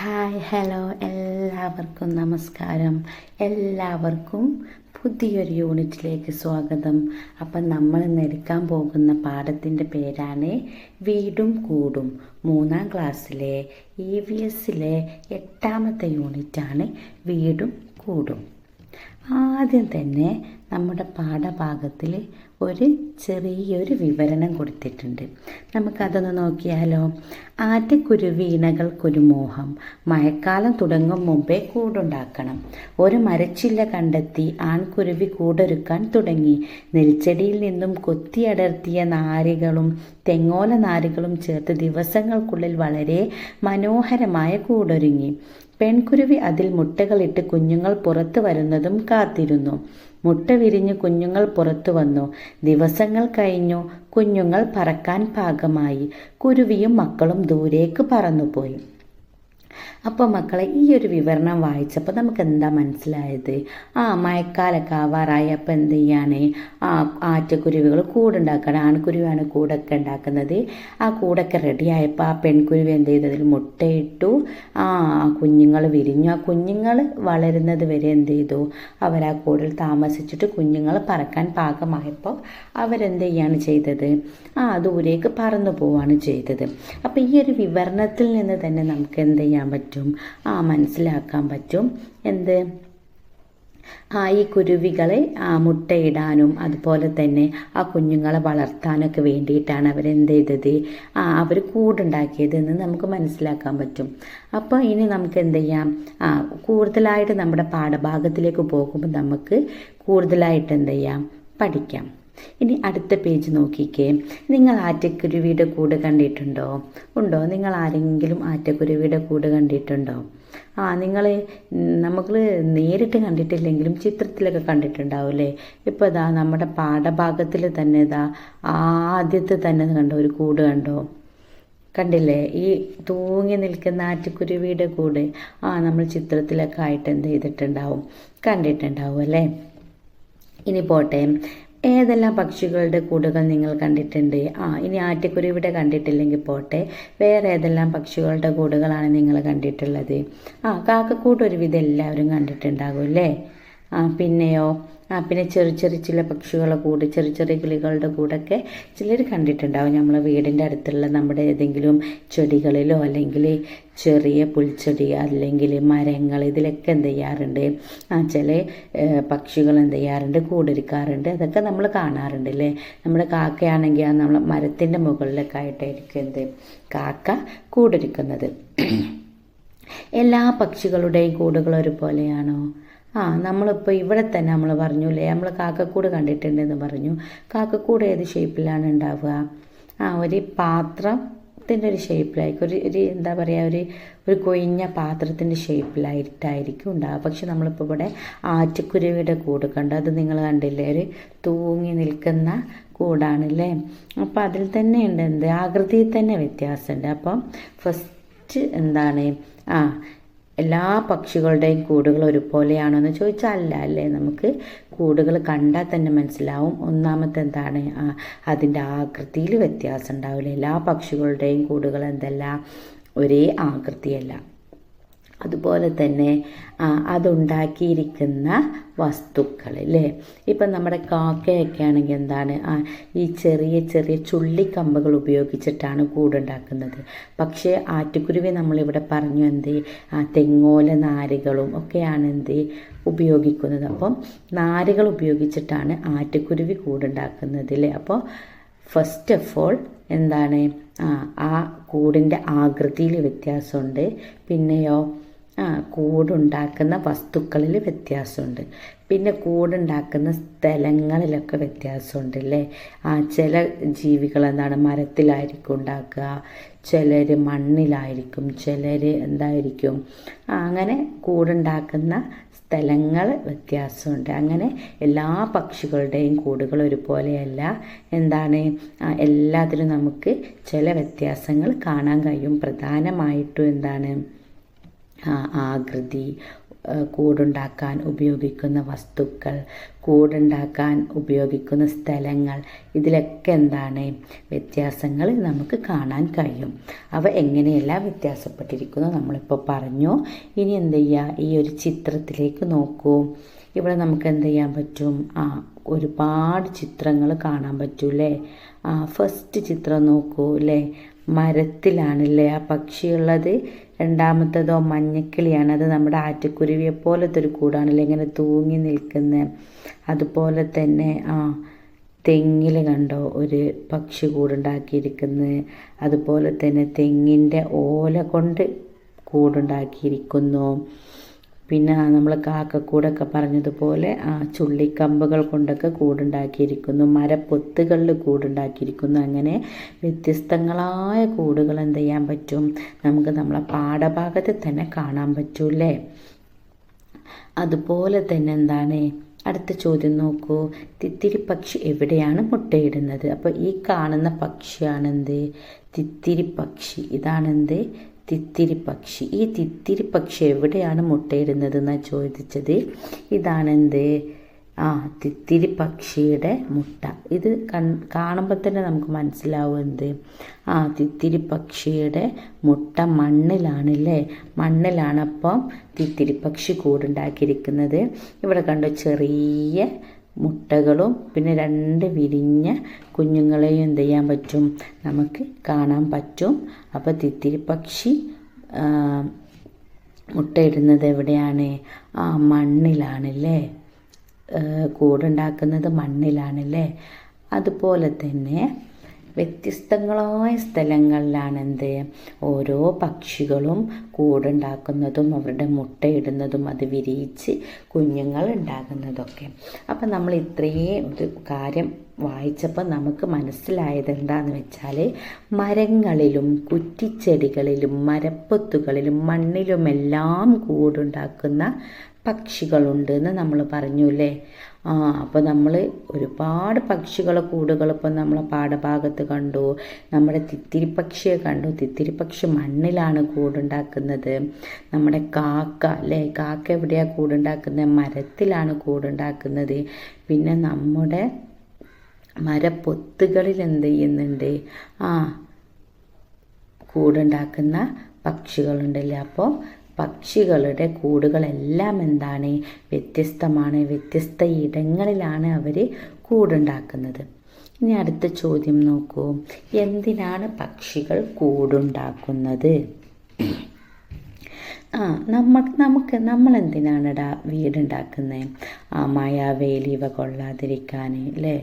Hi hello എല്ലാവർക്കും നമസ്കാരം. എല്ലാവർക്കും പുതിയൊരു യൂണിറ്റിലേക്ക് സ്വാഗതം. അപ്പം നമ്മൾ ഇന്ന് പോകുന്ന പാഠത്തിന്റെ പേരാണ് വീടും കൂടും. മൂന്നാം ക്ലാസ്സിലെ ഇ വി എസിലെ എട്ടാമത്തെ യൂണിറ്റാണ് വീടും കൂടും. ആദ്യം തന്നെ നമ്മുടെ പാഠഭാഗത്തിൽ ഒരു ചെറിയൊരു വിവരണം കൊടുത്തിട്ടുണ്ട്. നമുക്കതൊന്ന് നോക്കിയാലോ? ആറ്റക്കുരുവീണകൾക്കൊരു മോഹം. മഴക്കാലം തുടങ്ങും മുമ്പേ കൂടുണ്ടാക്കണം. ഒരു മരച്ചില്ല കണ്ടെത്തി ആൺകുരുവി കൂടൊരുക്കാൻ തുടങ്ങി. നെൽച്ചെടിയിൽ നിന്നും കൊത്തിയടർത്തിയ നാരുകളും തെങ്ങോല നാരുകളും ചേർത്ത് ദിവസങ്ങൾക്കുള്ളിൽ വളരെ മനോഹരമായ കൂടൊരുങ്ങി. പെൺകുരുവി അതിൽ മുട്ടകളിട്ട് കുഞ്ഞുങ്ങൾ പുറത്തു വരുന്നതും കാത്തിരുന്നു. മുട്ട വിരിഞ്ഞ് കുഞ്ഞുങ്ങൾ പുറത്തു വന്നു. ദിവസങ്ങൾ കഴിഞ്ഞു. കുഞ്ഞുങ്ങൾ പറക്കാൻ പാകമായി. കുരുവിയും മക്കളും ദൂരേക്ക് പറന്നുപോയി. അപ്പോൾ മക്കളെ ഈ ഒരു വിവരണം വായിച്ചപ്പോൾ നമുക്ക് എന്താ മനസ്സിലായത്? ആ മഴക്കാലൊക്കെ ആവാറായി അപ്പോൾ എന്ത് ചെയ്യാണ്? ആ ആറ്റക്കുരുവികൾ കൂടുണ്ടാക്കണം ആൺകുരുവാണ് കൂടൊക്കെ ഉണ്ടാക്കുന്നത്. ആ കൂടൊക്കെ റെഡിയായപ്പോൾ ആ പെൺകുരുവി എന്ത് ചെയ്തതിൽ മുട്ടയിട്ടു ആ കുഞ്ഞുങ്ങൾ വിരിഞ്ഞു. ആ കുഞ്ഞുങ്ങൾ വളരുന്നത് വരെ എന്ത് ചെയ്തു? അവർ ആ കൂടിൽ താമസിച്ചിട്ട് കുഞ്ഞുങ്ങൾ പറക്കാൻ പാകമായപ്പോൾ അവരെന്ത് ചെയ്യാണ് ചെയ്തത്? ആ ദൂരേക്ക് പറന്നു പോവാണ് ചെയ്തത്. അപ്പോൾ ഈ ഒരു വിവരണത്തിൽ നിന്ന് തന്നെ നമുക്ക് എന്ത് ചെയ്യാൻ പറ്റും. ആ മനസ്സിലാക്കാൻ പറ്റും. എന്ത്? ആ ഈ കുരുവികളെ ആ മുട്ടയിടാനും അതുപോലെ തന്നെ ആ കുഞ്ഞുങ്ങളെ വളർത്താനൊക്കെ വേണ്ടിയിട്ടാണ് അവരെന്ത് ചെയ്തത്? ആ അവർ കൂടുണ്ടാക്കിയതെന്ന് നമുക്ക് മനസ്സിലാക്കാൻ പറ്റും. അപ്പോൾ ഇനി നമുക്ക് എന്ത് ചെയ്യാം? ആ കൂടുതലായിട്ട് നമ്മുടെ പാഠഭാഗത്തിലേക്ക് പോകുമ്പോൾ നമുക്ക് കൂടുതലായിട്ട് എന്ത് ചെയ്യാം? പഠിക്കാം. ഇനി അടുത്ത പേജ് നോക്കിക്കേ. നിങ്ങൾ ആറ്റക്കുരുവിയുടെ കൂട് കണ്ടിട്ടുണ്ടോ? ഉണ്ടോ? നിങ്ങൾ ആരെങ്കിലും ആറ്റക്കുരുവിയുടെ കൂട് കണ്ടിട്ടുണ്ടോ? ആ നിങ്ങൾ നമുക്ക് നേരിട്ട് കണ്ടിട്ടില്ലെങ്കിലും ചിത്രത്തിലൊക്കെ കണ്ടിട്ടുണ്ടാവും അല്ലേ? ഇപ്പോൾ ഇതാ നമ്മുടെ പാഠഭാഗത്തിൽ തന്നെ ഇതാ ആദ്യത്തെ തന്നെ കണ്ടോ ഒരു കൂട് കണ്ടോ? കണ്ടില്ലേ? ഈ തൂങ്ങി നിൽക്കുന്ന ആറ്റുകുരുവിയുടെ കൂട്. ആ നമ്മൾ ചിത്രത്തിലൊക്കെ ആയിട്ട് എന്ത് ചെയ്തിട്ടുണ്ടാവും? കണ്ടിട്ടുണ്ടാവും അല്ലേ? ഇനി പോട്ടെ. ഏതെല്ലാം പക്ഷികളുടെ കൂടുകൾ നിങ്ങൾ കണ്ടിട്ടുണ്ട്? ആ ഇനി ആറ്റക്കുരുവിടെ കണ്ടിട്ടില്ലെങ്കിൽ പോട്ടെ. വേറെ ഏതെല്ലാം പക്ഷികളുടെ കൂടുകളാണ് നിങ്ങൾ കണ്ടിട്ടുള്ളത്? ആ കാക്കക്കൂട് ഒരുവിധം എല്ലാവരും കണ്ടിട്ടുണ്ടാകും അല്ലേ? ആ പിന്നെയോ പിന്നെ ചെറിയ ചെറിയ ചില പക്ഷികളുടെ കൂടെ ചെറിയ ചെറിയ കിളികളുടെ കൂടൊക്കെ ചിലർ കണ്ടിട്ടുണ്ടാവും. നമ്മൾ വീടിന്റെ അടുത്തുള്ള നമ്മുടെ ഏതെങ്കിലും ചെടികളിലോ അല്ലെങ്കിൽ ചെറിയ പുൽച്ചെടി അല്ലെങ്കിൽ മരങ്ങൾ ഇതിലൊക്കെ എന്ത് ചെയ്യാറുണ്ട്? ആ ചില പക്ഷികൾ എന്ത് ചെയ്യാറുണ്ട്? കൂടിരിക്കാറുണ്ട്. അതൊക്കെ നമ്മൾ കാണാറുണ്ട് അല്ലേ? നമ്മുടെ കാക്കയാണെങ്കിൽ ആ നമ്മൾ മരത്തിന്റെ മുകളിലൊക്കെ ആയിട്ടായിരിക്കും എന്ത്? കാക്ക കൂടിരിക്കുന്നത്. എല്ലാ പക്ഷികളുടെയും കൂടുകൾ ഒരുപോലെയാണോ? ആ നമ്മളിപ്പോൾ ഇവിടെ തന്നെ നമ്മൾ പറഞ്ഞു അല്ലേ നമ്മൾ കാക്കക്കൂട് കണ്ടിട്ടുണ്ടെന്ന് പറഞ്ഞു. കാക്കക്കൂട് ഏത് ഷേപ്പിലാണ് ഉണ്ടാവുക? ആ ഒരു പാത്രത്തിന്റെ ഒരു ഷേപ്പിലായിരിക്കും ഒരു ഒരു എന്താ പറയുക ഒരു ഒരു കൊഴിഞ്ഞ പാത്രത്തിന്റെ ഷേപ്പിലായിട്ടായിരിക്കും ഉണ്ടാവുക. പക്ഷെ നമ്മളിപ്പോൾ ഇവിടെ ആറ്റക്കുരുവിയുടെ കൂട് കണ്ടു. അത് നിങ്ങൾ കണ്ടില്ലേ? ഒരു തൂങ്ങി നിൽക്കുന്ന കൂടാണല്ലേ? അപ്പോൾ അതിൽ തന്നെ ഉണ്ട് എന്ത്? ആകൃതിയിൽ തന്നെ വ്യത്യാസമുണ്ട്. അപ്പം ഫസ്റ്റ് എന്താണ്? ആ എല്ലാ പക്ഷികളുടെയും കൂടുകൾ ഒരുപോലെയാണോ എന്ന് ചോദിച്ചാൽ അല്ല? അല്ലേ നമുക്ക് കൂടുകൾ കണ്ടാൽ തന്നെ മനസ്സിലാവും ഒന്നാമത്തെ എന്താണ് അതിന്റെ ആകൃതിയിൽ വ്യത്യാസം ഉണ്ടാവില്ല. എല്ലാ പക്ഷികളുടെയും കൂടുകൾ എന്തല്ല? ഒരേ ആകൃതിയല്ല. അതുപോലെ തന്നെ അതുണ്ടാക്കിയിരിക്കുന്ന വസ്തുക്കൾ അല്ലേ ഇപ്പം നമ്മുടെ കാക്കയൊക്കെ ആണെങ്കിൽ എന്താണ് ഈ ചെറിയ ചെറിയ ചുള്ളിക്കമ്പുകൾ ഉപയോഗിച്ചിട്ടാണ് കൂടുണ്ടാക്കുന്നത്. പക്ഷേ ആറ്റുകുരുവി നമ്മളിവിടെ പറഞ്ഞു എന്ത് തെങ്ങോല നാരുകളും ഒക്കെയാണ് എന്ത് ഉപയോഗിക്കുന്നത്. അപ്പം നാരുകൾ ഉപയോഗിച്ചിട്ടാണ് ആറ്റുകുരുവി കൂടുണ്ടാക്കുന്നത് അല്ലേ? അപ്പോൾ ഫസ്റ്റ് ഓഫ് ഓൾ എന്താണ് ആ കൂടിന്റെ ആകൃതിയിൽ വ്യത്യാസമുണ്ട്. പിന്നെയോ കൂടുണ്ടാക്കുന്ന വസ്തുക്കളിൽ വ്യത്യാസമുണ്ട്. പിന്നെ കൂടുണ്ടാക്കുന്ന സ്ഥലങ്ങളിലൊക്കെ വ്യത്യാസമുണ്ട് അല്ലേ ആ ചില ജീവികൾ എന്താണ് മരത്തിലായിരിക്കും ഉണ്ടാക്കുക ചിലർ മണ്ണിലായിരിക്കും ചിലർ എന്തായിരിക്കും? അങ്ങനെ കൂടുണ്ടാക്കുന്ന സ്ഥലങ്ങൾ വ്യത്യാസമുണ്ട്. അങ്ങനെ എല്ലാ പക്ഷികളുടെയും കൂടുകൾ ഒരുപോലെയല്ല. എന്താണ്? എല്ലാത്തിലും നമുക്ക് ചില വ്യത്യാസങ്ങൾ കാണാൻ കഴിയും. പ്രധാനമായിട്ടും എന്താണ്? ആകൃതി കൂടുണ്ടാക്കാൻ ഉപയോഗിക്കുന്ന വസ്തുക്കൾ കൂടുണ്ടാക്കാൻ ഉപയോഗിക്കുന്ന സ്ഥലങ്ങൾ ഇതിലൊക്കെ എന്താണ് വ്യത്യാസങ്ങൾ നമുക്ക് കാണാൻ കഴിയും. അവ എങ്ങനെയെല്ലാം വ്യത്യാസപ്പെട്ടിരിക്കുന്നു നമ്മളിപ്പോൾ പറഞ്ഞു. ഇനി എന്ത് ചെയ്യുക ഈ ഒരു ചിത്രത്തിലേക്ക് നോക്കൂ. ഇവിടെ നമുക്ക് എന്ത് ചെയ്യാൻ പറ്റും? ആ ഒരുപാട് ചിത്രങ്ങൾ കാണാൻ പറ്റൂലേ ആ ഫസ്റ്റ് ചിത്രം നോക്കൂ അല്ലേ മരത്തിലാണല്ലേ ആ പക്ഷിയുള്ളത്? രണ്ടാമത്തതോ മഞ്ഞക്കിളിയാണ്. അത് നമ്മുടെ ആറ്റക്കുരുവിയെ പോലത്തെ ഒരു കൂടാണല്ലോ ഇങ്ങനെ തൂങ്ങി നിൽക്കുന്ന. അതുപോലെ തന്നെ ആ തെങ്ങിൽ കണ്ടോ? ഒരു പക്ഷി കൂടുണ്ടാക്കിയിരിക്കുന്നത് അതുപോലെ തന്നെ തെങ്ങിന്റെ ഓല കൊണ്ട് കൂടുണ്ടാക്കിയിരിക്കുന്നു. പിന്നെ നമ്മൾ കാക്കക്കൂടൊക്കെ പറഞ്ഞതുപോലെ ആ ചുള്ളിക്കമ്പുകൾ കൊണ്ടൊക്കെ കൂടുണ്ടാക്കിയിരിക്കുന്നു മരപ്പൊത്തുകളിൽ കൂടുണ്ടാക്കിയിരിക്കുന്നു. അങ്ങനെ വ്യത്യസ്തങ്ങളായ കൂടുകൾ എന്ത് ചെയ്യാൻ പറ്റും? നമുക്ക് നമ്മളെ പാഠഭാഗത്തിൽ തന്നെ കാണാൻ പറ്റൂല്ലേ? അതുപോലെ തന്നെ എന്താണ്? അടുത്ത ചോദ്യം നോക്കൂ. തിത്തിരി പക്ഷി എവിടെയാണ് മുട്ടയിടുന്നത്? അപ്പോൾ ഈ കാണുന്ന പക്ഷിയാണെന്ത്? തിത്തിരി പക്ഷി. ഇതാണെന്ത്? തിത്തിരി പക്ഷി ഈ തിത്തിരി പക്ഷി എവിടെയാണ് മുട്ടയിടുന്നത് എന്നാണ് ചോദിച്ചത് ഇതാണെന്ത് ആ തിത്തിരി പക്ഷിയുടെ മുട്ട. ഇത് കൺ കാണുമ്പോൾ തന്നെ നമുക്ക് മനസ്സിലാവും എന്ത്? ആ തിത്തിരി പക്ഷിയുടെ മുട്ട മണ്ണിലാണല്ലേ? മണ്ണിലാണ് അപ്പം തിത്തിരി പക്ഷി കൂടുണ്ടാക്കിയിരിക്കുന്നത്. ഇവിടെ കണ്ടോ ചെറിയ മുട്ടകളും പിന്നെ രണ്ട് വിരിഞ്ഞ കുഞ്ഞുങ്ങളെയും എന്ത് ചെയ്യാൻ പറ്റും? നമുക്ക് കാണാൻ പറ്റും. അപ്പോൾ തിത്തിരി പക്ഷി മുട്ടയിടുന്നത് എവിടെയാണ്? ആ മണ്ണിലാണല്ലേ? കൂടുണ്ടാക്കുന്നത് മണ്ണിലാണല്ലേ? അതുപോലെ തന്നെ വ്യത്യസ്തങ്ങളായ സ്ഥലങ്ങളിലാണ് എന്ത്? ഓരോ പക്ഷികളും കൂടുണ്ടാക്കുന്നതും അവരുടെ മുട്ടയിടുന്നതും അത് വിരിയിച്ച് കുഞ്ഞുങ്ങൾ ഉണ്ടാകുന്നതൊക്കെ. അപ്പം നമ്മൾ ഇത്രയും ഒരു കാര്യം വായിച്ചപ്പോൾ നമുക്ക് മനസ്സിലായത് എന്താണെന്ന് വെച്ചാൽ മരങ്ങളിലും കുറ്റിച്ചെടികളിലും മരപ്പൊത്തുകളിലും മണ്ണിലുമെല്ലാം കൂടുണ്ടാക്കുന്ന പക്ഷികളുണ്ട് എന്ന് നമ്മൾ പറഞ്ഞു അല്ലേ? ആ അപ്പോൾ നമ്മൾ ഒരുപാട് പക്ഷികളെ കൂടുകൾ ഇപ്പം നമ്മളെ പാഠഭാഗത്ത് കണ്ടു. നമ്മുടെ തിത്തിരി പക്ഷിയെ കണ്ടു. തിത്തിരി പക്ഷി മണ്ണിലാണ് കൂടുണ്ടാക്കുന്നത്. നമ്മുടെ കാക്ക അല്ലേ? കാക്ക എവിടെയാണ് കൂടുണ്ടാക്കുന്നത്? മരത്തിലാണ് കൂടുണ്ടാക്കുന്നത്. പിന്നെ നമ്മുടെ മരപ്പൊത്തുകളിൽ എന്ത് ചെയ്യുന്നുണ്ട്? ആ കൂടുണ്ടാക്കുന്ന പക്ഷികളുണ്ടല്ലേ? അപ്പോൾ പക്ഷികളുടെ കൂടുകളെല്ലാം എന്താണ്? വ്യത്യസ്തമാണ്. വ്യത്യസ്ത ഇടങ്ങളിലാണ് അവർ കൂടുണ്ടാക്കുന്നത്. ഇനി അടുത്ത ചോദ്യം നോക്കൂ. എന്തിനാണ് പക്ഷികൾ കൂടുണ്ടാക്കുന്നത്? ആ നമ്മൾ നമുക്ക് നമ്മൾ എന്തിനാണിടാ വീടുണ്ടാക്കുന്നത് ആ മഴ ഇവ കൊള്ളാതിരിക്കാൻ അല്ലേ?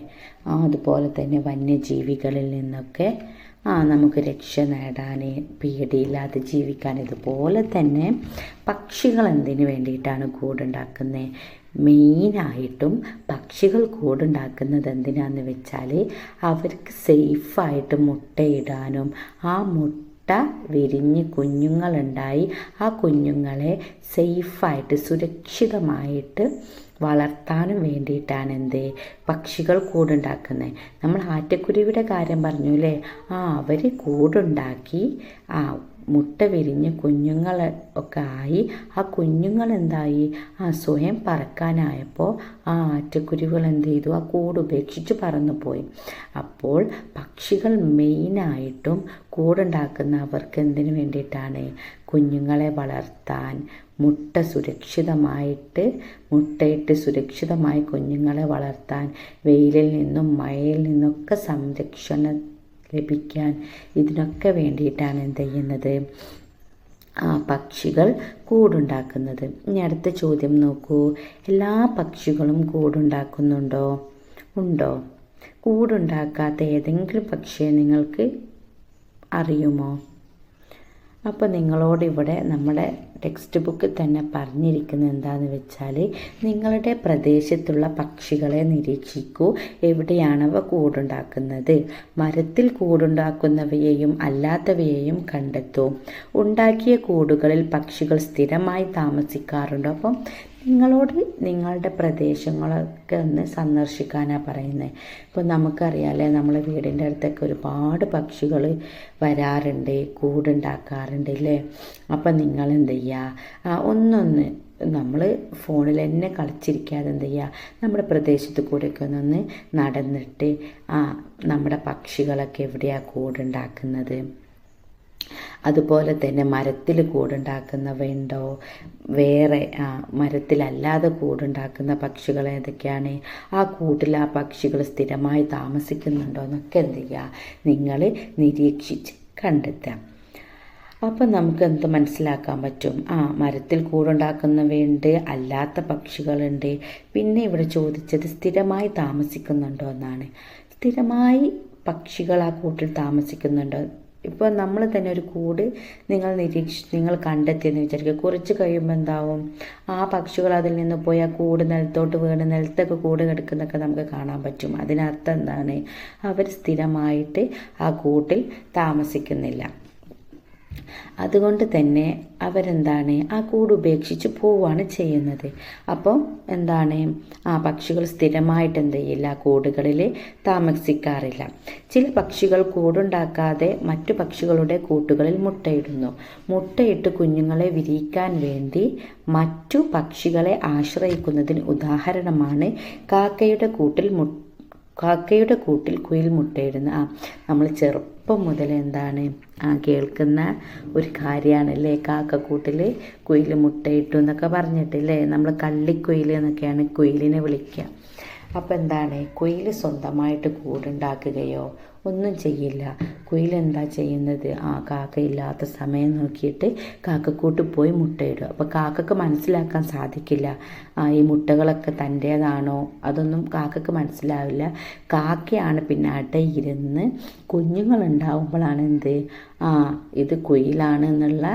അതുപോലെ തന്നെ വന്യജീവികളിൽ നിന്നൊക്കെ ആ നമുക്ക് രക്ഷ നേടാൻ പേടിയില്ലാതെ ജീവിക്കാൻ ഇതുപോലെ തന്നെ പക്ഷികൾ എന്തിനു വേണ്ടിയിട്ടാണ് കൂടുണ്ടാക്കുന്നത് മെയിനായിട്ടും പക്ഷികൾ കൂടുണ്ടാക്കുന്നത് എന്തിനാന്ന് വെച്ചാൽ അവർക്ക് സേഫായിട്ട് മുട്ടയിടാനും ആ മുട്ട വിരിഞ്ഞ് കുഞ്ഞുങ്ങളുണ്ടായി ആ കുഞ്ഞുങ്ങളെ സേഫായിട്ട് സുരക്ഷിതമായിട്ട് വളർത്താനും വേണ്ടിയിട്ടാണ് എന്ത്? പക്ഷികൾ കൂടുണ്ടാക്കുന്നത് നമ്മൾ ആറ്റക്കുരുവിയുടെ കാര്യം പറഞ്ഞു അല്ലേ? ആ അവർ കൂടുണ്ടാക്കി ആ മുട്ട വിരിഞ്ഞ് കുഞ്ഞുങ്ങൾ ഒക്കെ ആയി. ആ കുഞ്ഞുങ്ങൾ എന്തായി ആ സ്വയം പറക്കാനായപ്പോൾ ആ ആറ്റക്കുരുവികൾ എന്ത് ചെയ്തു? ആ കൂട് ഉപേക്ഷിച്ച് പറന്നുപോയി. അപ്പോൾ പക്ഷികൾ മെയിനായിട്ടും കൂടുണ്ടാക്കുന്ന അവർക്ക് എന്തിനു വേണ്ടിയിട്ടാണ്? കുഞ്ഞുങ്ങളെ വളർത്താൻ മുട്ട സുരക്ഷിതമായിട്ട് മുട്ടയിട്ട് സുരക്ഷിതമായി കുഞ്ഞുങ്ങളെ വളർത്താൻ വെയിലിൽ നിന്നും മഴയിൽ നിന്നൊക്കെ സംരക്ഷണം ലഭിക്കാൻ ഇതിനൊക്കെ വേണ്ടിയിട്ടാണ് എന്ത് ചെയ്യുന്നത്? ആ പക്ഷികൾ കൂടുണ്ടാക്കുന്നത്. ഇനി അടുത്ത ചോദ്യം നോക്കൂ. എല്ലാ പക്ഷികളും കൂടുണ്ടാക്കുന്നുണ്ടോ? ഉണ്ടോ? കൂടുണ്ടാക്കാത്ത ഏതെങ്കിലും പക്ഷിയെ നിങ്ങൾക്ക് അറിയുമോ? അപ്പോൾ നിങ്ങളോട് ഇവിടെ നമ്മുടെ ടെക്സ്റ്റ് ബുക്കിൽ തന്നെ പറഞ്ഞിരിക്കുന്നത് എന്താണെന്ന് വെച്ചാൽ നിങ്ങളുടെ പ്രദേശത്തുള്ള പക്ഷികളെ നിരീക്ഷിക്കൂ. എവിടെയാണവ കൂടുണ്ടാക്കുന്നത്? മരത്തിൽ കൂടുണ്ടാക്കുന്നവയെയും അല്ലാത്തവയെയും കണ്ടെത്തൂ. ഉണ്ടാക്കിയ കൂടുകളിൽ പക്ഷികൾ സ്ഥിരമായി താമസിക്കാറുണ്ട്? അപ്പം നിങ്ങളോട് നിങ്ങളുടെ പ്രദേശങ്ങളൊക്കെ ഒന്ന് സന്ദർശിക്കാനാണ് പറയുന്നത് ഇപ്പോൾ നമുക്കറിയാമല്ലേ നമ്മളെ വീടിന്റെ അടുത്തൊക്കെ ഒരുപാട് പക്ഷികൾ വരാറുണ്ട് കൂടുണ്ടാക്കാറുണ്ട് അല്ലേ അപ്പം നിങ്ങൾ എന്ത് ചെയ്യുക ഒന്നൊന്ന് നമ്മൾ ഫോണിൽ തന്നെ കളിച്ചിരിക്കാതെ എന്ത് ചെയ്യുക നമ്മുടെ പ്രദേശത്ത് കൂടെയൊക്കെ ഒന്ന് നടന്നിട്ട് ആ നമ്മുടെ പക്ഷികളൊക്കെ എവിടെയാണ് കൂടുണ്ടാക്കുന്നത്? അതുപോലെ തന്നെ മരത്തിൽ കൂടുണ്ടാക്കുന്നവയുണ്ടോ വേറെ മരത്തിലല്ലാതെ കൂടുണ്ടാക്കുന്ന പക്ഷികൾ ഏതൊക്കെയാണ്? ആ കൂട്ടിൽ ആ പക്ഷികൾ സ്ഥിരമായി താമസിക്കുന്നുണ്ടോ എന്നൊക്കെ എന്ത് ചെയ്യുക നിങ്ങൾ നിരീക്ഷിച്ച് കണ്ടെത്താം അപ്പം നമുക്ക് എന്ത് മനസ്സിലാക്കാൻ പറ്റും? ആ മരത്തിൽ കൂടുണ്ടാക്കുന്നവയുണ്ട് അല്ലാത്ത പക്ഷികളുണ്ട്. പിന്നെ ഇവിടെ ചോദിച്ചത് സ്ഥിരമായി താമസിക്കുന്നുണ്ടോ എന്നാണ്. സ്ഥിരമായി പക്ഷികൾ ആ കൂട്ടിൽ താമസിക്കുന്നുണ്ടോ? ഇപ്പോൾ നമ്മൾ തന്നെ ഒരു കൂട് നിങ്ങൾ നിരീക്ഷി നിങ്ങൾ കണ്ടെത്തിയെന്ന് വിചാരിക്കുക. കുറച്ച് കഴിയുമ്പോൾ എന്താവും? ആ പക്ഷികൾ അതിൽ നിന്ന് പോയി ആ കൂട് നിലത്തോട്ട് വീണ് നിലത്തൊക്കെ കൂട് കിടക്കുന്നൊക്കെ നമുക്ക് കാണാൻ പറ്റും. അതിനർത്ഥം എന്താണ്? അവർ സ്ഥിരമായിട്ട് ആ കൂട്ടിൽ താമസിക്കുന്നില്ല. അതുകൊണ്ട് തന്നെ അവരെന്താണ് ആ കൂട് ഉപേക്ഷിച്ച് പോവുകയാണ് ചെയ്യുന്നത്. അപ്പം എന്താണ്? ആ പക്ഷികൾ സ്ഥിരമായിട്ട് എന്ത് ചെയ്യില്ല കൂടുകളിൽ താമസിക്കാറില്ല. ചില പക്ഷികൾ കൂടുണ്ടാക്കാതെ മറ്റു പക്ഷികളുടെ കൂട്ടുകളിൽ മുട്ടയിടുന്നു. മുട്ടയിട്ട് കുഞ്ഞുങ്ങളെ വിരിയിക്കാൻ വേണ്ടി മറ്റു പക്ഷികളെ ആശ്രയിക്കുന്നതിന് ഉദാഹരണമാണ് കാക്കയുടെ കൂട്ടിൽ മു കാക്കയുടെ കൂട്ടിൽ കുയിൽ മുട്ടയിടുന്ന ആ നമ്മൾ ചെറുപ്പം മുതൽ എന്താണ് ആ കേൾക്കുന്ന ഒരു കാര്യമാണല്ലേ കാക്കക്കൂട്ടിൽ കുയിൽ മുട്ടയിട്ടു എന്നൊക്കെ പറഞ്ഞിട്ടില്ലേ? നമ്മൾ കള്ളിക്കുയിൽ എന്നൊക്കെയാണ് കുയിലിനെ വിളിക്കുക. അപ്പോൾ എന്താണ് കുയിൽ സ്വന്തമായിട്ട് കൂടുണ്ടാക്കുകയോ ഒന്നും ചെയ്യില്ല. കുയിൽ എന്താ ചെയ്യുന്നത്? ആ കാക്ക ഇല്ലാത്ത സമയം നോക്കിയിട്ട് കാക്കക്കൂട്ട് പോയി മുട്ടയിടും അപ്പോൾ കാക്കക്ക് മനസ്സിലാക്കാൻ സാധിക്കില്ല. ഈ മുട്ടകളൊക്കെ തന്റേതാണോ അതൊന്നും കാക്കക്ക് മനസ്സിലാവില്ല. കാക്കയാണ് പിന്നെ ഇരുന്ന് കുഞ്ഞുങ്ങളുണ്ടാവുമ്പോഴാണ് എന്ത്? ആ ഇത് കുയിലാണ് എന്നുള്ള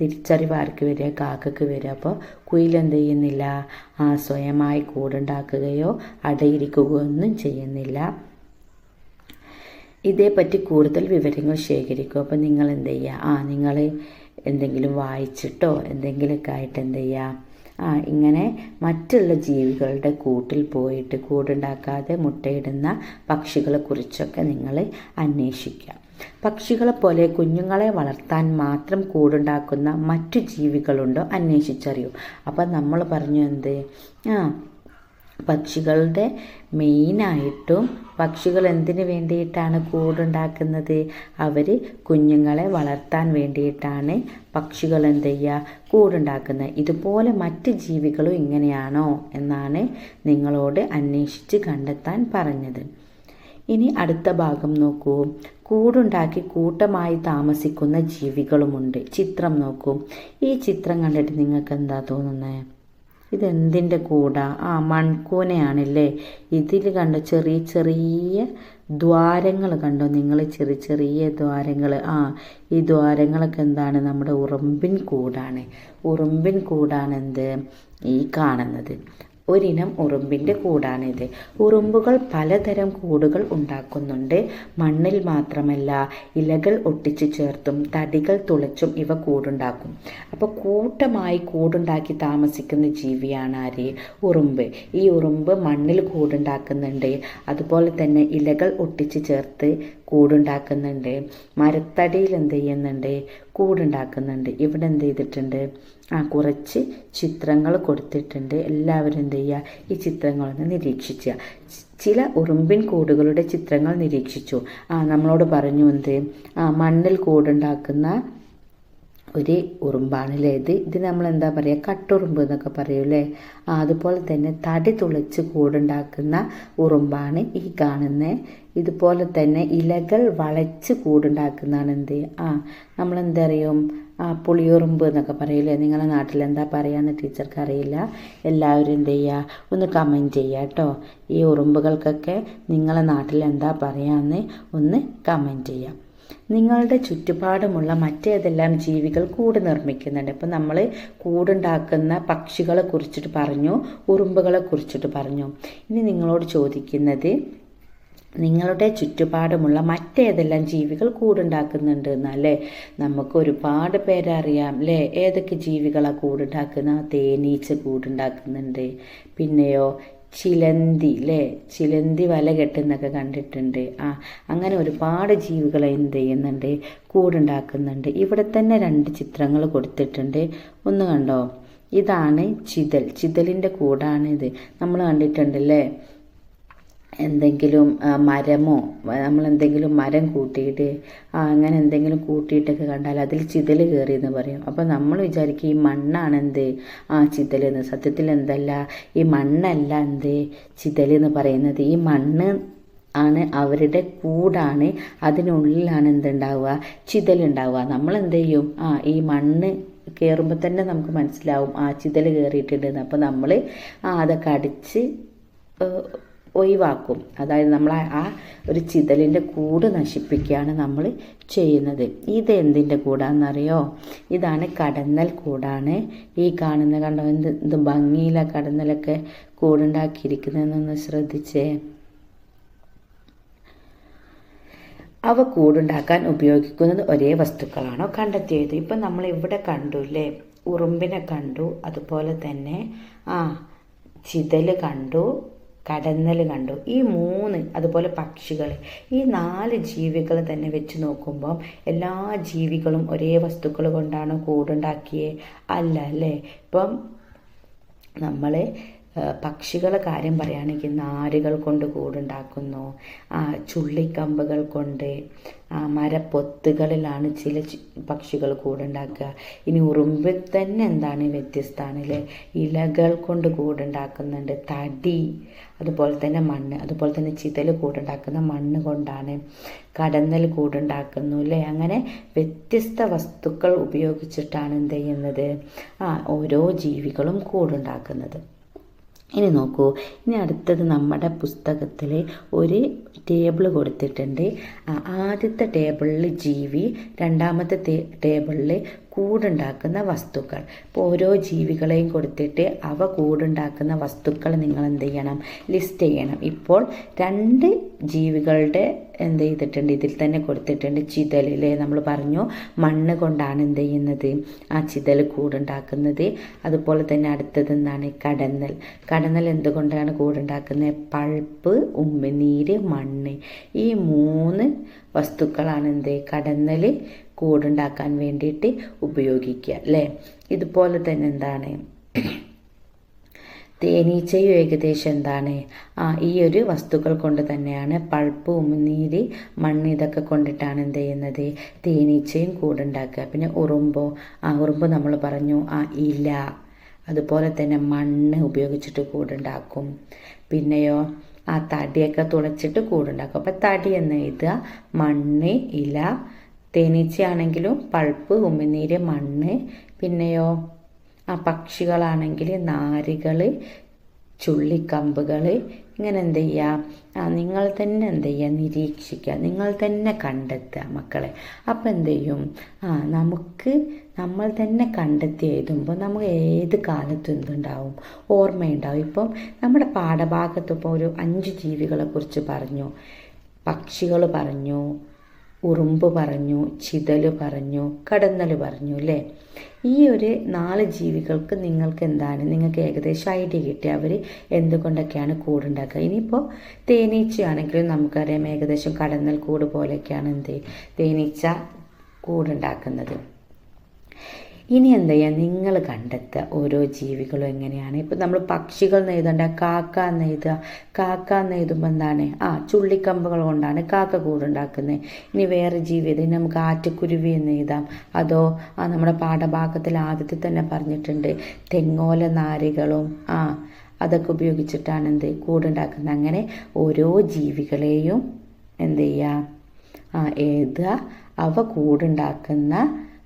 തിരിച്ചറിവ് ആർക്ക് വരിക? കാക്കക്ക് വരിക. അപ്പോൾ കുയിൽ എന്ത് ചെയ്യുന്നില്ല? ആ സ്വയമായി കൂടുണ്ടാക്കുകയോ അടയിരിക്കുകയോ ഒന്നും ചെയ്യുന്നില്ല. ഇതേപ്പറ്റി കൂടുതൽ വിവരങ്ങൾ ശേഖരിക്കും. അപ്പോൾ നിങ്ങൾ എന്ത് ചെയ്യുക ആ നിങ്ങൾ എന്തെങ്കിലും വായിച്ചിട്ടോ എന്തെങ്കിലുമൊക്കെ ആയിട്ട് എന്ത് ചെയ്യുക ആ ഇങ്ങനെ മറ്റുള്ള ജീവികളുടെ കൂട്ടിൽ പോയിട്ട് കൂടുണ്ടാക്കാതെ മുട്ടയിടുന്ന പക്ഷികളെക്കുറിച്ചൊക്കെ നിങ്ങൾ അന്വേഷിക്കുക പക്ഷികളെ പോലെ കുഞ്ഞുങ്ങളെ വളർത്താൻ മാത്രം കൂടുണ്ടാക്കുന്ന മറ്റു ജീവികളുണ്ടോ അന്വേഷിച്ചറിയൂ. അപ്പം നമ്മൾ പറഞ്ഞു എന്ത്? ആ പക്ഷികളുടെ മെയിനായിട്ടും പക്ഷികൾ എന്തിനു വേണ്ടിയിട്ടാണ് കൂടുണ്ടാക്കുന്നത്? അവർ കുഞ്ഞുങ്ങളെ വളർത്താൻ വേണ്ടിയിട്ടാണ് പക്ഷികൾ എന്ത് ചെയ്യുക കൂടുണ്ടാക്കുന്നത്. ഇതുപോലെ മറ്റ് ജീവികളും ഇങ്ങനെയാണോ എന്നാണ് നിങ്ങളോട് അന്വേഷിച്ച് കണ്ടെത്താൻ പറഞ്ഞത്. ഇനി അടുത്ത ഭാഗം നോക്കൂ. കൂടുണ്ടാക്കി കൂട്ടമായി താമസിക്കുന്ന ജീവികളുമുണ്ട്. ചിത്രം നോക്കൂ. ഈ ചിത്രം കണ്ടിട്ട് നിങ്ങൾക്ക് എന്താ തോന്നുന്നത് ഇതെന്തിന്റെ കൂടാ? ആ മൺകൂനയാണല്ലേ. ഇതിൽ കണ്ട ചെറിയ ചെറിയ ദ്വാരങ്ങൾ കണ്ടോ? നിങ്ങൾ ചെറിയ ചെറിയ ദ്വാരങ്ങൾ. ആ ഈ ദ്വാരങ്ങളൊക്കെ എന്താണ്? നമ്മുടെ ഉറുമ്പിൻ കൂടാണ്. ഉറുമ്പിൻ കൂടാണ് എന്ത്? ഈ കാണുന്നത്. ഒരിനം ഉറുമ്പിന്റെ കൂടാണിത്. ഉറുമ്പുകൾ പലതരം കൂടുകൾ ഉണ്ടാക്കുന്നുണ്ട്. മണ്ണിൽ മാത്രമല്ല ഇലകൾ ഒട്ടിച്ചു ചേർത്തും തടികൾ തുളച്ചും ഇവ കൂടുണ്ടാക്കും. അപ്പോൾ കൂട്ടമായി കൂടുണ്ടാക്കി താമസിക്കുന്ന ജീവിയാണ് ആര്? ഉറുമ്പ്. ഈ ഉറുമ്പ് മണ്ണിൽ കൂടുണ്ടാക്കുന്നുണ്ട്. അതുപോലെ തന്നെ ഇലകൾ ഒട്ടിച്ചു ചേർത്ത് കൂടുണ്ടാക്കുന്നുണ്ട്. മരത്തടിയിൽ എന്ത് ചെയ്യുന്നുണ്ട്? കൂടുണ്ടാക്കുന്നുണ്ട്. ഇവിടെ എന്ത് ചെയ്തിട്ടുണ്ട്? ആ കുറച്ച് ചിത്രങ്ങൾ കൊടുത്തിട്ടുണ്ട്. എല്ലാവരും എന്ത് ചെയ്യുക? ഈ ചിത്രങ്ങളൊന്ന് നിരീക്ഷിക്കുക ചില ഉറുമ്പിൻ കൂടുകളുടെ ചിത്രങ്ങൾ നിരീക്ഷിച്ചു. ആ നമ്മളോട് പറഞ്ഞു എന്ത്? ആ മണ്ണിൽ കൂടുണ്ടാക്കുന്ന ഒരു ഉറുമ്പാണല്ലേ ഇത്? ഇത് നമ്മൾ എന്താ പറയുക? കട്ടുറുമ്പ് എന്നൊക്കെ പറയൂലേ അതുപോലെ തന്നെ തടി തുളച്ച് കൂടുണ്ടാക്കുന്ന ഉറുമ്പാണ് ഈ കാണുന്നത് ഇതുപോലെ തന്നെ ഇലകൾ വളച്ച് കൂടുണ്ടാക്കുന്നതാണ് എന്ത്? ആ ആ പുളിയുറുമ്പ് എന്നൊക്കെ പറയില്ലേ? നിങ്ങളുടെ നാട്ടിൽ എന്താ പറയാന്ന് ടീച്ചർക്ക് അറിയില്ല എല്ലാവരും എന്ത് ചെയ്യുക ഒന്ന് കമന്റ് ചെയ്യുക കേട്ടോ ഈ ഉറുമ്പുകൾക്കൊക്കെ നിങ്ങളുടെ നാട്ടിൽ എന്താ പറയാന്ന് ഒന്ന് കമന്റ് ചെയ്യാം. നിങ്ങളുടെ ചുറ്റുപാടുമുള്ള മറ്റേതെല്ലാം ജീവികൾ കൂട് നിർമ്മിക്കുന്നുണ്ട്. ഇപ്പം നമ്മൾ കൂടുണ്ടാക്കുന്ന പക്ഷികളെ കുറിച്ചിട്ട് പറഞ്ഞു ഉറുമ്പുകളെ കുറിച്ചിട്ട് പറഞ്ഞു. ഇനി നിങ്ങളോട് ചോദിക്കുന്നത് നിങ്ങളുടെ ചുറ്റുപാടുമുള്ള മറ്റേതെല്ലാം ജീവികൾ കൂടുണ്ടാക്കുന്നുണ്ട് എന്നല്ലേ നമുക്ക് ഒരുപാട് പേരറിയാം അല്ലേ ഏതൊക്കെ ജീവികളാണ് കൂടുണ്ടാക്കുന്ന? തേനീച്ച കൂടുണ്ടാക്കുന്നുണ്ട്. പിന്നെയോ ചിലന്തി അല്ലേ ചിലന്തി വല കെട്ടുന്നൊക്കെ കണ്ടിട്ടുണ്ട്. ആ അങ്ങനെ ഒരുപാട് ജീവികൾ എന്ത് ചെയ്യുന്നുണ്ട്? കൂടുണ്ടാക്കുന്നുണ്ട്. ഇവിടെ തന്നെ രണ്ട് ചിത്രങ്ങൾ കൊടുത്തിട്ടുണ്ട്. ഒന്ന് കണ്ടോ? ഇതാണ് ചിതൽ. ചിതലിന്റെ കൂടാണിത്. നമ്മൾ കണ്ടിട്ടുണ്ടല്ലേ എന്തെങ്കിലും മരമോ നമ്മൾ എന്തെങ്കിലും മരം കൂട്ടിയിട്ട് അങ്ങനെ എന്തെങ്കിലും കൂട്ടിയിട്ടൊക്കെ കണ്ടാൽ അതിൽ ചിതൽ കയറി എന്ന് പറയും. അപ്പോൾ നമ്മൾ വിചാരിക്കും ഈ മണ്ണാണ് എന്ത്? ആ ചിതൽ എന്ന് സത്യത്തിൽ എന്തല്ല? ഈ മണ്ണല്ല എന്ത്? ചിതൽ എന്ന് പറയുന്നത്. ഈ മണ്ണ് ആണ് അവരുടെ കൂടാണ്. അതിനുള്ളിലാണ് എന്തുണ്ടാവുക? ചിതലുണ്ടാവുക. നമ്മൾ എന്ത് ചെയ്യും? ആ ഈ മണ്ണ് കയറുമ്പോൾ തന്നെ നമുക്ക് മനസ്സിലാവും ആ ചിതൽ കയറിയിട്ടുണ്ടെന്ന് അപ്പോൾ നമ്മൾ ആ അതൊക്കെ അടിച്ച് ഒഴിവാക്കും. അതായത് നമ്മൾ ആ ഒരു ചിതലിന്റെ കൂട് നശിപ്പിക്കുകയാണ് നമ്മൾ ചെയ്യുന്നത്. ഇത് എന്തിന്റെ കൂടാന്നറിയോ? ഇതാണ് കടന്നൽ കൂടാണ്. ഈ കാണുന്ന കണ്ടോ? എന്ത് എന്ത് ഭംഗിയില കടന്നലൊക്കെ കൂടുണ്ടാക്കിയിരിക്കുന്നതെന്നൊന്ന് ശ്രദ്ധിച്ചേ. അവ കൂടുണ്ടാക്കാൻ ഉപയോഗിക്കുന്നത് ഒരേ വസ്തുക്കളാണോ കണ്ടെത്തിയത്? ഇപ്പം നമ്മൾ ഇവിടെ കണ്ടു അല്ലേ? ഉറുമ്പിനെ കണ്ടു. അതുപോലെ തന്നെ ആ ചിതൽ കണ്ടു. കടന്നൽ കണ്ടു. ഈ മൂന്ന് അതുപോലെ പക്ഷികൾ ഈ നാല് ജീവികൾ തന്നെ വെച്ച് നോക്കുമ്പം എല്ലാ ജീവികളും ഒരേ വസ്തുക്കൾ കൊണ്ടാണ് കൂടുണ്ടാക്കിയേ അല്ല അല്ലേ? ഇപ്പം നമ്മൾ പക്ഷികളെ കാര്യം പറയുകയാണെങ്കിൽ നാരുകൾ കൊണ്ട് കൂടുണ്ടാക്കുന്നു ചുള്ളിക്കമ്പുകൾ കൊണ്ട് മരപ്പൊത്തുകളിലാണ് ചില പക്ഷികൾ കൂടുണ്ടാക്കുക. ഇനി ഉറുമ്പിൽ തന്നെ എന്താണ് വ്യത്യസ്തമാണ് ഇലകൾ കൊണ്ട് കൂടുണ്ടാക്കുന്നുണ്ട് തടി അതുപോലെ തന്നെ മണ്ണ് അതുപോലെ തന്നെ ചിതൽ കൂടുണ്ടാക്കുന്ന മണ്ണ് കൊണ്ടാണ് കടന്നൽ കൂടുണ്ടാക്കുന്നു അല്ലേ? അങ്ങനെ വ്യത്യസ്ത വസ്തുക്കൾ ഉപയോഗിച്ചിട്ടാണ് എന്ത് ചെയ്യുന്നത്? ആ ഓരോ ജീവികളും കൂടുണ്ടാക്കുന്നത്. ഇനി നോക്കൂ ഇനി അടുത്തത് നമ്മുടെ പുസ്തകത്തിലെ ഒരു ടേബിൾ കൊടുത്തിട്ടുണ്ട്. ആദ്യത്തെ ടേബിളിൽ ജീവി രണ്ടാമത്തെ ടേബിളിൽ കൂടുണ്ടാക്കുന്ന വസ്തുക്കൾ. ഇപ്പോൾ ഓരോ ജീവികളെയും കൊടുത്തിട്ട് അവ കൂടുണ്ടാക്കുന്ന വസ്തുക്കൾ നിങ്ങൾ എന്ത് ചെയ്യണം? ലിസ്റ്റ് ചെയ്യണം. ഇപ്പോൾ രണ്ട് ജീവികളുടെ എന്ത് ചെയ്തിട്ടുണ്ട്? ഇതിൽ തന്നെ കൊടുത്തിട്ടുണ്ട് ചിതലിൽ നമ്മൾ പറഞ്ഞു മണ്ണ് കൊണ്ടാണ് എന്ത് ചെയ്യുന്നത്? ആ ചിതൽ കൂടുണ്ടാക്കുന്നത്. അതുപോലെ തന്നെ അടുത്തത് എന്താണ്? കടന്നൽ. കടന്നൽ എന്തുകൊണ്ടാണ് കൂടുണ്ടാക്കുന്നത്? പൾപ്പ് ഉമ്മനീര് മണ്ണ്. ഈ മൂന്ന് വസ്തുക്കളാണ് എന്ത്? കടന്നൽ കൂടുണ്ടാക്കാൻ വേണ്ടിയിട്ട് ഉപയോഗിക്കുക അല്ലേ? ഇതുപോലെ തന്നെ എന്താണ്? തേനീച്ചയും ഏകദേശം എന്താണ്? ആ ഈ ഒരു വസ്തുക്കൾ കൊണ്ട് തന്നെയാണ് പൾപ്പ് ഉമിനീര് മണ്ണ് ഇതൊക്കെ കൊണ്ടിട്ടാണ് എന്ത് ചെയ്യുന്നത്? തേനീച്ചയും കൂടുണ്ടാക്കുക. പിന്നെ ഉറുമ്പോ. ആ ഉറുമ്പ് നമ്മൾ പറഞ്ഞു ആ ഇല. അതുപോലെ തന്നെ മണ്ണ് ഉപയോഗിച്ചിട്ട് കൂടുണ്ടാക്കും. പിന്നെയോ? ആ തടിയൊക്കെ തുളച്ചിട്ട് കൂടുണ്ടാക്കും. അപ്പം തടി എന്ന് എഴുതുക. മണ്ണ് ഇല തേനീച്ചയാണെങ്കിലും പൾപ്പ് ഉമിനീര് മണ്ണ് പിന്നെയോ ആ പക്ഷികളാണെങ്കിൽ നാരുകൾ ചുള്ളിക്കമ്പുകൾ ഇങ്ങനെ എന്ത് ചെയ്യുക നിങ്ങൾ തന്നെ എന്ത് ചെയ്യുക നിരീക്ഷിക്കുക. നിങ്ങൾ തന്നെ കണ്ടെത്തുക മക്കളെ. അപ്പം എന്ത് ചെയ്യും? ആ നമുക്ക് നമ്മൾ തന്നെ കണ്ടെത്തി എഴുതുമ്പോൾ നമുക്ക് ഏത് കാലത്തും എന്തുണ്ടാവും? ഓർമ്മയുണ്ടാവും. ഇപ്പം നമ്മുടെ പാഠഭാഗത്ത് ഇപ്പോൾ ഒരു അഞ്ച് ജീവികളെ കുറിച്ച് പറഞ്ഞു. പക്ഷികൾ പറഞ്ഞു ഉറുമ്പ് പറഞ്ഞു ചിതൽ പറഞ്ഞു കടന്നൽ പറഞ്ഞു അല്ലേ? ഈ ഒരു നാല് ജീവികൾക്ക് നിങ്ങൾക്ക് എന്താണ്? നിങ്ങൾക്ക് ഏകദേശം ഐഡിയ കിട്ടി. അവർ എന്തുകൊണ്ടൊക്കെയാണ് കൂടുണ്ടാക്കുക ഇനിയിപ്പോൾ തേനീച്ചയാണെങ്കിലും നമുക്കറിയാം ഏകദേശം കടന്നൽ കൂട് പോലെയൊക്കെയാണ് എന്ത്? തേനീച്ച കൂടുണ്ടാക്കുന്നത് ഇനി എന്താ ചെയ്യുക നിങ്ങൾ കണ്ടെത്തുക ഓരോ ജീവികളും എങ്ങനെയാണ്. ഇപ്പം നമ്മൾ പക്ഷികൾ നെയ്തണ്ട കാക്ക നെയ്തുക കാക്ക നെയ്തുമ്പോൾ എന്താണ്? ആ ചുള്ളിക്കമ്പുകൾ കൊണ്ടാണ് കാക്ക കൂടുണ്ടാക്കുന്നത്. ഇനി വേറെ ജീവി ഇനി നമുക്ക് ആറ്റക്കുരുവി നെയ്താം അതോ ആ നമ്മുടെ പാഠഭാഗത്തിൽ ആദ്യത്തിൽ തന്നെ പറഞ്ഞിട്ടുണ്ട് തെങ്ങോല നാരുകളും ആ അതൊക്കെ ഉപയോഗിച്ചിട്ടാണ് എന്ത് കൂടുണ്ടാക്കുന്നത്. അങ്ങനെ ഓരോ ജീവികളെയും എന്ത് ചെയ്യുക ആ എഴുതുക. അവ കൂടുണ്ടാക്കുന്ന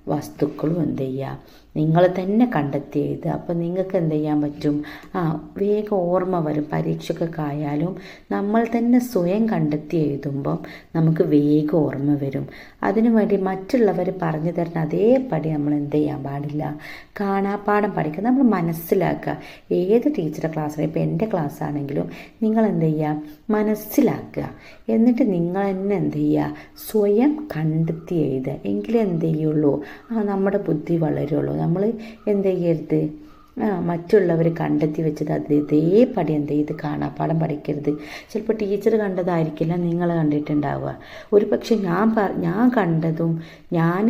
വസ്തുക്കളും എന്ത് ചെയ്യുക നിങ്ങൾ തന്നെ കണ്ടെത്തി എഴുതുക അപ്പോൾ നിങ്ങൾക്ക് എന്ത് ചെയ്യാൻ പറ്റും? ആ വേഗം ഓർമ്മ വരും. പരീക്ഷക്കൊക്കെ ആയാലും നമ്മൾ തന്നെ സ്വയം കണ്ടെത്തി എഴുതുമ്പം നമുക്ക് വേഗം ഓർമ്മ വരും. അതിനു വേണ്ടി മറ്റുള്ളവർ പറഞ്ഞു തരുന്ന അതേപടി നമ്മൾ എന്ത് ചെയ്യാൻ പാടില്ല. കാണാപ്പാടം പഠിക്കുക. നമ്മൾ മനസ്സിലാക്കുക. ഏത് ടീച്ചറുടെ ക്ലാസ്സിലും? ഇപ്പോൾ എന്റെ ക്ലാസ് ആണെങ്കിലും നിങ്ങൾ എന്ത് ചെയ്യുക? മനസ്സിലാക്കുക. എന്നിട്ട് നിങ്ങൾ തന്നെ എന്ത് ചെയ്യുക? സ്വയം കണ്ടെത്തി എഴുതുക. എങ്കിലേ ചെയ്യുള്ളൂ? ആ നമ്മുടെ ബുദ്ധി വളരുള്ളൂ. നമ്മൾ എന്ത് ചെയ്യരുത്? മറ്റുള്ളവർ കണ്ടെത്തി വെച്ചത് അത് ഇതേപടി എന്ത് ചെയ്ത് കാണാപ്പാടം പഠിക്കരുത്. ചിലപ്പോൾ ടീച്ചർ കണ്ടതായിരിക്കില്ല നിങ്ങൾ കണ്ടിട്ടുണ്ടാവുക. ഒരു പക്ഷെ ഞാൻ പ ഞാൻ കണ്ടതും ഞാൻ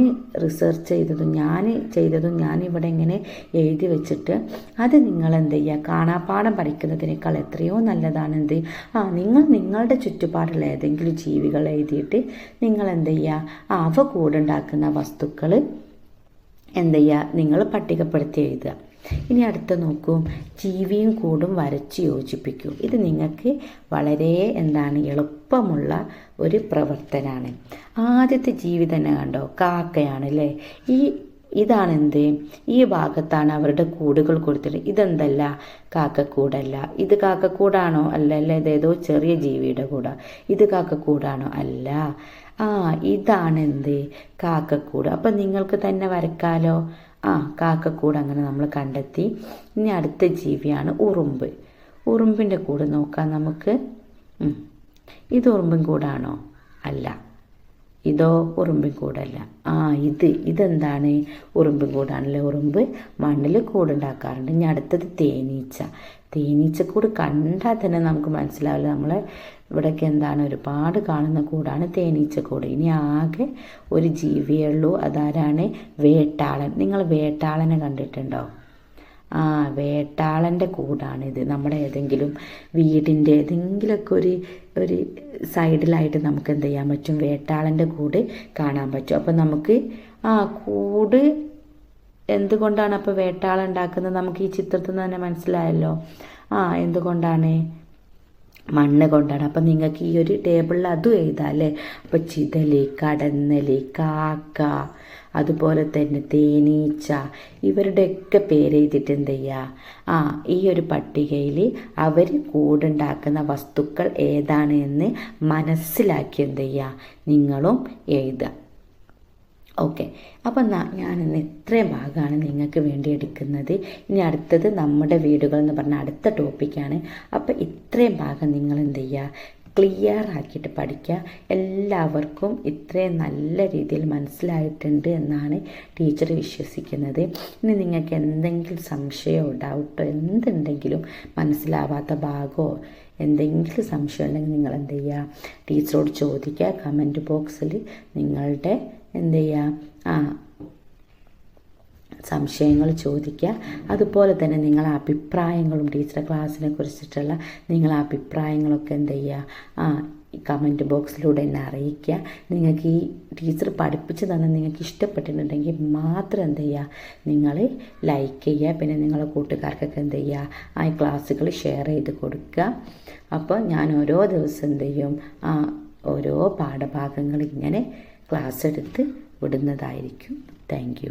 റിസർച്ച് ചെയ്തതും ഞാൻ ചെയ്തതും ഞാൻ ഇവിടെ ഇങ്ങനെ എഴുതി വെച്ചിട്ട് അത് നിങ്ങൾ എന്ത് ചെയ്യുക കാണാപ്പാടം പഠിക്കുന്നതിനേക്കാൾ എത്രയോ നല്ലതാണ് എന്ത്? ആ നിങ്ങൾ നിങ്ങളുടെ ചുറ്റുപാടുള്ള ഏതെങ്കിലും ജീവികൾ എഴുതിയിട്ട് നിങ്ങൾ എന്ത് ചെയ്യുക അവ കൂടുണ്ടാക്കുന്ന വസ്തുക്കൾ എന്ത് ചെയ്യുക നിങ്ങൾ പട്ടികപ്പെടുത്തി എഴുതുക. ഇനി അടുത്ത നോക്കൂ. ജീവിയും കൂടും വരച്ച് യോജിപ്പിക്കൂ. ഇത് നിങ്ങൾക്ക് വളരെ എന്താണ് എളുപ്പമുള്ള ഒരു പ്രവർത്തനമാണ് ആദ്യത്തെ ജീവി തന്നെ കണ്ടോ? കാക്കയാണ് അല്ലേ ഈ ഇതാണെന്ത്? ഈ ഭാഗത്താണ് അവരുടെ കൂടുകൾ കൊടുത്തിട്ട് ഇതെന്തല്ല? കാക്കക്കൂടല്ല. ഇത് കാക്കക്കൂടാണോ? അല്ല അല്ല? ഇതേതോ ചെറിയ ജീവിയുടെ കൂടാ. ഇത് കാക്കക്കൂടാണോ? അല്ല. ആ ഇതാണ് എന്ത് കാക്കക്കൂട്. അപ്പം നിങ്ങൾക്ക് തന്നെ വരക്കാലോ? ആ കാക്കക്കൂട് അങ്ങനെ നമ്മൾ കണ്ടെത്തി. ഇനി അടുത്ത ജീവിയാണ് ഉറുമ്പ്. ഉറുമ്പിന്റെ കൂട് നോക്കാം നമുക്ക്. ഇത് ഉറുമ്പും കൂടാണോ? അല്ല. ഇതോ ഉറുമ്പും കൂടല്ല. ആ ഇത് ഇതെന്താണ്? ഉറുമ്പും കൂടാണല്ലേ ഉറുമ്പ്. മണ്ണിൽ കൂടുണ്ടാക്കാറുണ്ട് ഇനി അടുത്തത് തേനീച്ച. തേനീച്ചക്കൂട് കണ്ടാൽ തന്നെ നമുക്ക് മനസ്സിലാവില്ല. നമ്മൾ ഇവിടെയൊക്കെ എന്താണ്? ഒരുപാട് കാണുന്ന കൂടാണ് തേനീച്ചക്കൂട് ഇനി ആകെ ഒരു ജീവിയേ ഉള്ളൂ. അതാരാണ്? വേട്ടാളൻ. നിങ്ങൾ വേട്ടാളനെ കണ്ടിട്ടുണ്ടോ? ആ വേട്ടാളന്റെ കൂടാണിത്. നമ്മുടെ ഏതെങ്കിലും വീടിന്റെ ഏതെങ്കിലുമൊക്കെ ഒരു ഒരു സൈഡിലായിട്ട് നമുക്ക് എന്ത് ചെയ്യാൻ പറ്റും? വേട്ടാളന്റെ കൂട് കാണാൻ പറ്റും. അപ്പം നമുക്ക് ആ കൂട് എന്തുകൊണ്ടാണ് അപ്പോൾ വേട്ടാള ഉണ്ടാക്കുന്നത്? നമുക്ക് ഈ ചിത്രത്തിൽ നിന്ന് തന്നെ മനസ്സിലായല്ലോ. ആ എന്തുകൊണ്ടാണ്? മണ്ണ് കൊണ്ടാണ്. അപ്പം നിങ്ങൾക്ക് ഈ ഒരു ടേബിളിൽ അതും എഴുതാം അല്ലേ? അപ്പൊ ചിതൽ കടന്നൽ കാക്ക അതുപോലെ തന്നെ തേനീച്ച ഇവരുടെയൊക്കെ പേര് എഴുതിയിട്ട് എന്ത് ചെയ്യുക ആ ഈ ഒരു പട്ടികയിൽ അവർ കൂടുണ്ടാക്കുന്ന വസ്തുക്കൾ ഏതാണ് എന്ന് മനസ്സിലാക്കി എന്ത് ചെയ്യുക നിങ്ങളും എഴുതുക. ഓക്കെ അപ്പം ഞാനിന്ന് ഇത്രയും ഭാഗമാണ് നിങ്ങൾക്ക് വേണ്ടി എടുക്കുന്നത്. ഇനി അടുത്തത് നമ്മുടെ വീടുകൾ എന്ന് പറഞ്ഞ അടുത്ത ടോപ്പിക്കാണ് അപ്പോൾ ഇത്രയും ഭാഗം നിങ്ങൾ എന്ത് ചെയ്യുക ക്ലിയർ ആക്കിയിട്ട് പഠിക്കുക. എല്ലാവർക്കും ഇത്രയും നല്ല രീതിയിൽ മനസ്സിലായിട്ടുണ്ട് എന്നാണ് ടീച്ചർ വിശ്വസിക്കുന്നത്. ഇനി നിങ്ങൾക്ക് എന്തെങ്കിലും സംശയമോ ഡൗട്ടോ എന്തുണ്ടെങ്കിലും മനസ്സിലാവാത്ത ഭാഗമോ എന്തെങ്കിലും സംശയം ഉണ്ടെങ്കിൽ നിങ്ങൾ എന്ത് ചെയ്യുക ടീച്ചറോട് ചോദിക്കുക. കമന്റ് ബോക്സിൽ നിങ്ങളുടെ എന്ത് ചെയ്യുക ആ സംശയങ്ങൾ ചോദിക്കുക അതുപോലെ തന്നെ നിങ്ങളെ അഭിപ്രായങ്ങളും ടീച്ചറെ ക്ലാസ്സിനെ കുറിച്ചിട്ടുള്ള നിങ്ങളെ അഭിപ്രായങ്ങളൊക്കെ എന്ത് ചെയ്യുക ആ കമന്റ് ബോക്സിലൂടെ എന്നെ അറിയിക്കുക നിങ്ങൾക്ക് ഈ ടീച്ചർ പഠിപ്പിച്ച് തന്നെ നിങ്ങൾക്ക് ഇഷ്ടപ്പെട്ടിട്ടുണ്ടെങ്കിൽ മാത്രം എന്ത് ചെയ്യുക നിങ്ങൾ ലൈക്ക് ചെയ്യുക. പിന്നെ നിങ്ങളെ കൂട്ടുകാർക്കൊക്കെ എന്ത് ചെയ്യുക ആ ക്ലാസ്സുകൾ ഷെയർ ചെയ്ത് കൊടുക്കുക അപ്പോൾ ഞാൻ ഓരോ ദിവസം എന്ത് ചെയ്യും ആ ഓരോ പാഠഭാഗങ്ങൾ ഇങ്ങനെ ക്ലാസ് എടുത്ത് വിടുന്നതായിരിക്കും. താങ്ക്